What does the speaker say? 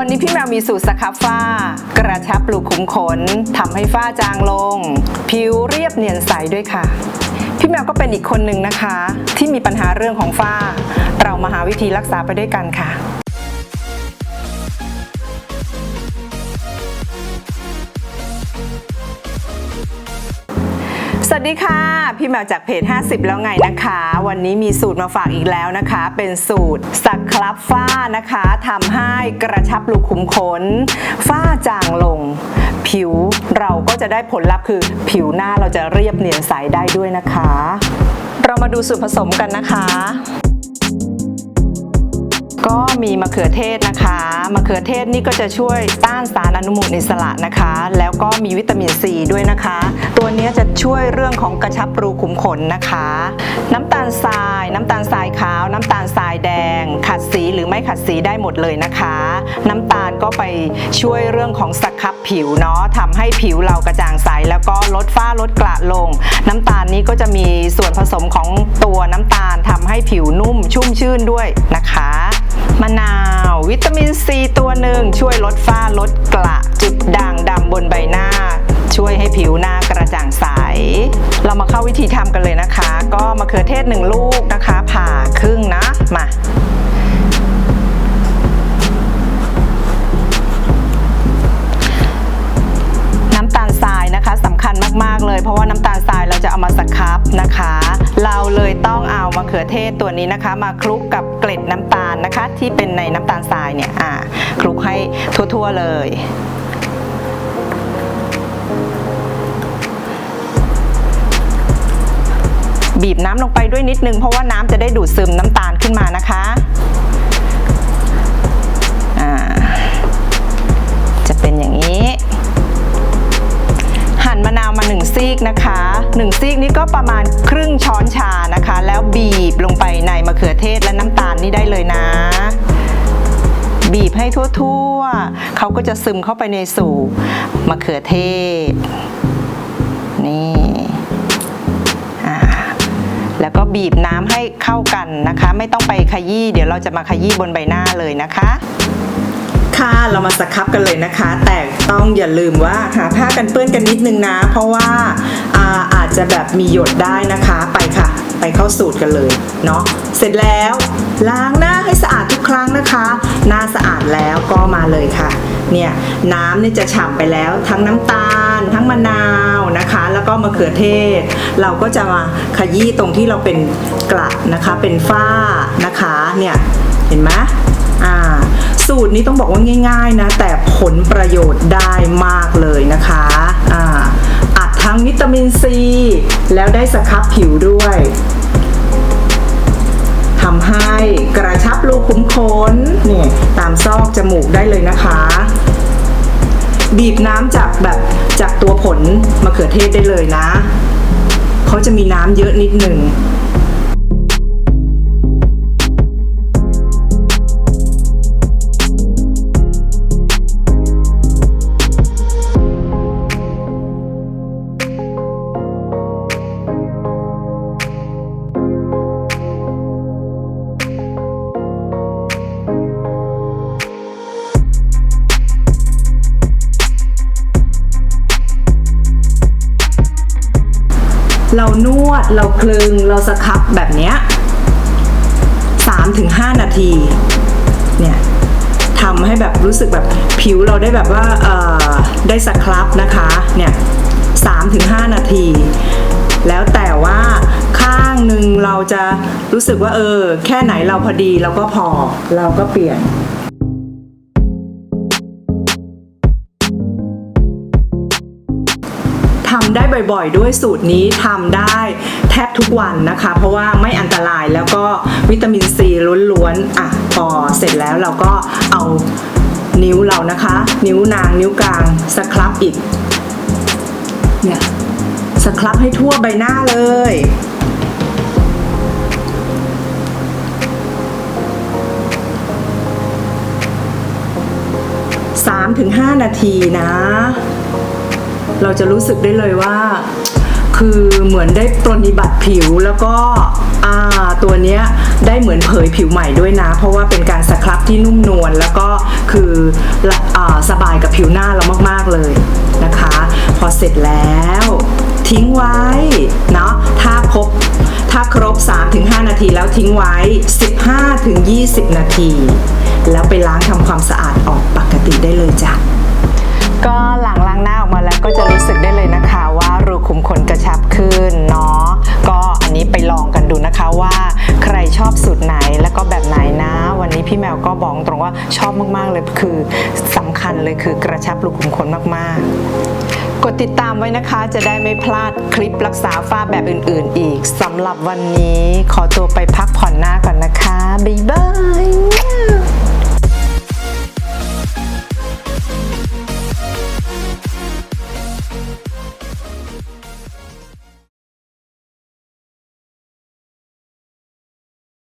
วันนี้พี่แมวมีสูตรสครับฝ้ากระชับรูขุมขนทำให้ฝ้าจางลง ผิวเรียบเนียนใสด้วยค่ะ พี่แมวก็เป็นอีกคนหนึ่งนะคะ ที่มีปัญหาเรื่องของฝ้า เรามาหาวิธีรักษาไปด้วยกันค่ะ สวัสดีค่ะ พี่แมวจากเพจ 50 แล้วไงนะคะ วันนี้มีสูตรมาฝากอีกแล้วนะคะ เป็นสูตรสักครับฝ้านะคะทำให้กระชับรูขุมขน ฝ้าจางลง ผิวเราก็จะได้ผลลัพธ์คือผิวหน้าเราจะเรียบเนียนใสได้ด้วยนะคะ เรามาดูส่วนผสมกันนะคะ ก็มีมะเขือเทศนะคะมะเขือเทศนี่ก็จะช่วยต้านสารอนุมูลอิสระนะคะ แล้วก็มีวิตามินซีด้วยนะคะ ตัวนี้จะช่วยเรื่องของกระชับรูขุมขนนะคะ น้ำตาลทราย น้ำตาลทรายขาว น้ำตาลทรายแดง ขัดสีหรือไม่ขัดสีได้หมดเลยนะคะ น้ำตาลก็ไปช่วยเรื่องของสครับผิวเนาะทำให้ผิวเรากระจ่างใสแล้วก็ลดฝ้าลดกระลง น้ำตาล นี้ก็จะมีส่วนผสมของตัวน้ำตาลทำให้ผิวนุ่มชุ่มชื่นด้วยนะคะ มะนาว วิตามินซีตัวหนึ่งช่วยลดฝ้าลดกระจุดด่างดำบนใบหน้า ช่วยให้ผิวหน้ากระจ่างใส เรามาเข้าวิธีทำกันเลยนะคะ ก็มะเขือเทศหนึ่งลูกนะคะ ผ่าครึ่งนะมา จะเอามาสครับนะคะ เราเลยต้องเอามะเขือเทศตัวนี้นะคะ มาคลุกกับเกล็ดน้ำตาลนะคะ ที่เป็นในน้ำตาลทรายเนี่ยอ่าคลุกให้ทั่วๆเลยบีบน้ำลงไปด้วยนิดนึงเพราะว่าน้ำจะได้ดูดซึมน้ำตาลขึ้นมานะคะ จะเป็นอย่างนี้ หั่นมะนาวมา1ซีกนะคะ 1 ซีกนี้ก็ประมาณครึ่งช้อนชานะคะ แล้วบีบลงไปในมะเขือเทศและน้ำตาลนี่ได้เลยนะ บีบให้ทั่วๆ เขาก็จะซึมเข้าไปในสู่มะเขือเทศ นี่แล้วก็บีบน้ำให้เข้ากันนะคะ ไม่ต้องไปขยี้เดี๋ยวเราจะมาขยี้บนใบหน้าเลยนะคะค่ะเรามาสครับกันเลยนะคะ แต่ต้องอย่าลืมว่าหาผ้ากันเปื้อนกันนิดนึงนะ เพราะว่า จะแบบมีหยดได้นะคะไปค่ะ ไปเข้าสูตรกันเลยเนาะเสร็จแล้วล้างหน้าให้สะอาดทุกครั้งนะคะ หน้าสะอาดแล้วก็มาเลยค่ะเนี่ยน้ำเนี่ยจะฉ่ำไปแล้วทั้งน้ำตาล ทั้งมะนาวนะคะ แล้วก็มะเขือเทศ เราก็จะมาขยี้ตรงที่เราเป็นกระนะคะเป็นฝ้านะคะเนี่ยเห็นไหมอ่าสูตรนี้ต้องบอกว่าง่าย ๆนะ แต่ผลประโยชน์ได้มากเลยนะคะอ่า ทั้งวิตามินซี แล้วได้สครับผิวด้วยทำให้กระชับรูขุมขนนี่ตามซอกจมูกได้เลยนะคะ บีบน้ำจากแบบจากตัวผลมะเขือเทศได้เลยนะ เขาจะมีน้ำเยอะนิดหนึ่ง เรานวดเราคลึงเราสครับแบบเนี้ยสามถึงห้านาที เนี่ยทำให้แบบรู้สึกแบบผิวเราได้แบบว่าเอ่อได้สครับนะคะ เนี่ยสามถึงห้านาที แล้วแต่ว่าข้างหนึ่งเราจะรู้สึกว่าเออ แค่ไหนเราพอดีเราก็พอเราก็เปลี่ยนำได้บ่อยๆ ด้วยสูตรนี้ทำได้แทบทุกวันนะคะ เพราะว่าไม่อันตรายแล้วก็วิตามินซีล้วนๆอะพอเสร็จแล้วเราก็เอานิ้วเรานะคะ นิ้วนางนิ้วกลางสครับอีกเนี่ยสครับให้ทั่วใบหน้าเลย3-5 นาทีนะ เราจะรู้สึกได้เลยว่า คือเหมือนได้ปรนนิบัติผิวแล้วก็อ่าตัวเนี้ยได้เหมือนเผยผิวใหม่ด้วยนะ เพราะว่าเป็นการสครับที่นุ่มนวลแล้วก็คืออสบายกับผิวหน้าเรามากๆเลยนะคะ พอเสร็จแล้วทิ้งไว้เนาะถ้าครบถ้าครบ 3-5 นาทีแล้วทิ้งไว้ 15-20 นาที แล้วไปล้างทำความสะอาดออกปกติได้เลยจ้ะก็หลังล้างหน้าออกมา ก็จะรู้สึกได้เลยนะคะว่ารูขุมขนกระชับขึ้นเนาะก็อันนี้ไปลองกันดูนะคะว่า ใครชอบสูตรไหนแล้วก็แบบไหนนะ วันนี้พี่แมวก็บอกตรงว่าชอบมากๆเลยคือสำคัญเลยคือกระชับรูขุมขนมากๆ กดติดตามไว้นะคะจะได้ไม่พลาดคลิปรักษาฝ้าแบบอื่น ๆ อีกสำหรับวันนี้ขอตัวไปพักผ่อนหน้าก่อนนะคะบ๊ายบาย